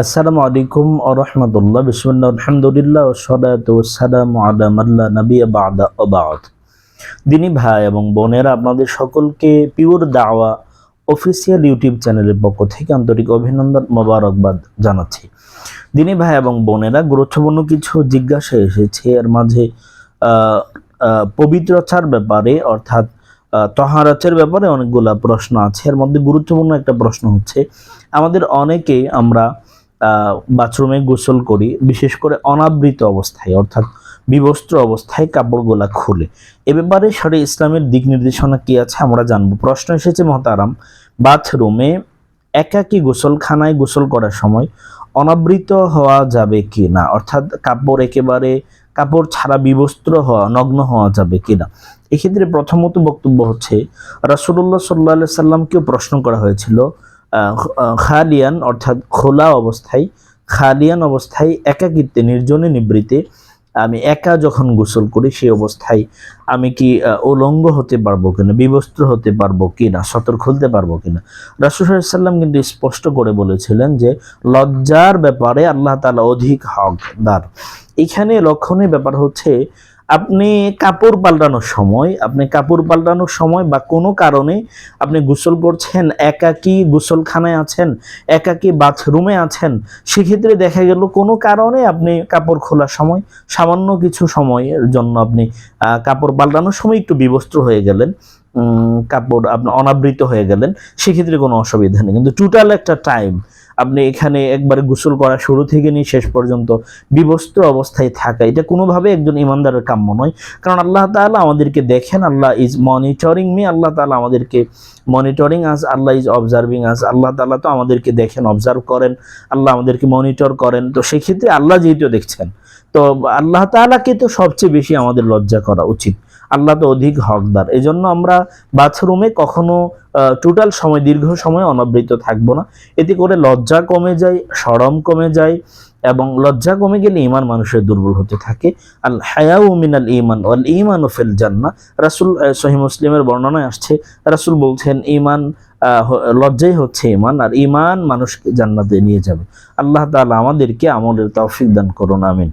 আসসালামু আলাইকুম ও রহমতুল্লাহ। বিসমুল্লাহ আলহামদুলিল্লাহ ও সদাতাম আলা মাল্লা নবী বাদা অবাদ দিনী ভাই এবং বোনেরা, আপনাদের সকলকে পিওর দাওয়া অফিসিয়াল ইউটিউব চ্যানেলের পক্ষ থেকে আন্তরিক অভিনন্দন মোবারকবাদ জানাচ্ছি। দিনী ভাই এবং বোনেরা, গুরুত্বপূর্ণ কিছু জিজ্ঞাসা এসেছে। এর মাঝে পবিত্রতার ব্যাপারে, অর্থাৎ তহারাতের ব্যাপারে অনেকগুলা প্রশ্ন আছে। এর মধ্যে গুরুত্বপূর্ণ একটা প্রশ্ন হচ্ছে, আমাদের অনেকেই আমরা বাথরুমে গোসল করি, বিশেষ করে অনাবৃত অবস্থায়, অর্থাৎ বিবস্ত্র অবস্থায় কাপড়গুলা খুলে। এ ব্যাপারে সারে ইসলামের দিক নির্দেশনা কি আছে আমরা জানব। প্রশ্ন এসেছে মহতারাম বাথরুমে একাকী গোসলখানায় গোসল করার সময় অনাবৃত হওয়া যাবে কি না অর্থাৎ কাপড় একেবারে, কাপড় ছাড়া বিবস্ত্র হওয়া, নগ্ন হওয়া যাবে কি না এক্ষেত্রে প্রথমত বক্তব্য হচ্ছে রাসুল্লাহ সাল্লাহ সাল্লামকেও প্রশ্ন করা হয়েছিল খালিয়ান অর্থাৎ খোলা অবস্থায়, খালিয়ান অবস্থায় একাকিত্বে, নির্জনে নিবৃতে, আমি একা যখন গোসল করি সেই অবস্থায় আমি কি উলঙ্গ হতে পারব কিনা, বিবস্ত্র হতে পারব কিনা, সতর খুলতে পারব কিনা? রাসুল সাল্লাম কিন্তু স্পষ্ট করে বলেছিলেন যে, লজ্জার ব্যাপারে আল্লাহ তাআলা অধিক হকদার। এখানে লক্ষণীয় ব্যাপার হচ্ছে আপনি কাপড় পাল্টানোর সময়, আপনি কাপড় পাল্টানোর সময় বা কোনো কারণে আপনি গোসল করছেন, একাকী গোসলখানায় আছেন, একাকী বাথরুমে আছেন, সেক্ষেত্রে দেখা গেল কোনো কারণে আপনি কাপড় খোলার সময়, সামান্য কিছু সময়ের জন্য আপনি কাপড় পাল্টানোর সময় একটু বিবস্ত্র হয়ে গেলেন। কাপড় আপনি, অনাবৃত হয়ে গেলেন, সেক্ষেত্রে কোনো অসুবিধা নেই। কিন্তু টোটাল একটা টাইম আপনি এখানে একবারে গোসল করা শুরু থেকে নিয়ে শেষ পর্যন্ত বিবস্ত্র অবস্থায় থাকা, এটা কোনোভাবে একজন ইমানদারের কাম্য নয়। কারণ আল্লাহ তাআলা আমাদেরকে দেখেন, আল্লাহ ইজ মনিটরিং মি আল্লাহ তাআলা আমাদেরকে monitoring us Allah is observing us আল্লাহ তাআলা তো আমাদেরকে দেখেন অবজার্ভ করেন, আল্লাহ আমাদেরকে মনিটর করেন। তো সেক্ষেত্রে আল্লাহ যেহেতু দেখছেন, তো আল্লাহ তাআলাকে তো সবচেয়ে বেশি আমাদের লজ্জা করা উচিত। আল্লাহ তো অধিক হকদার। এই জন্য আমরা বাথরুমে কখনো টোটাল সময়, দীর্ঘ সময় অনাবৃত থাকব না। এতে করে লজ্জা কমে যায়, সরম কমে যায় এবং লজ্জা কমে গেলে ইমান মানুষের দুর্বল হতে থাকে। আল হায়াউ মিনাল ইমান ওয়াল ইমান ফিল জান্না রাসূল সহিহ মুসলিমের বর্ণনায় আসছে, রাসূল বলছেন ইমান লজ্জাই হচ্ছে ইমান আর ইমান মানুষকে জান্নাতে নিয়ে যাবে। আল্লাহ তাআলা আমাদেরকে আমলের তৌফিক দান করুন, আমিন।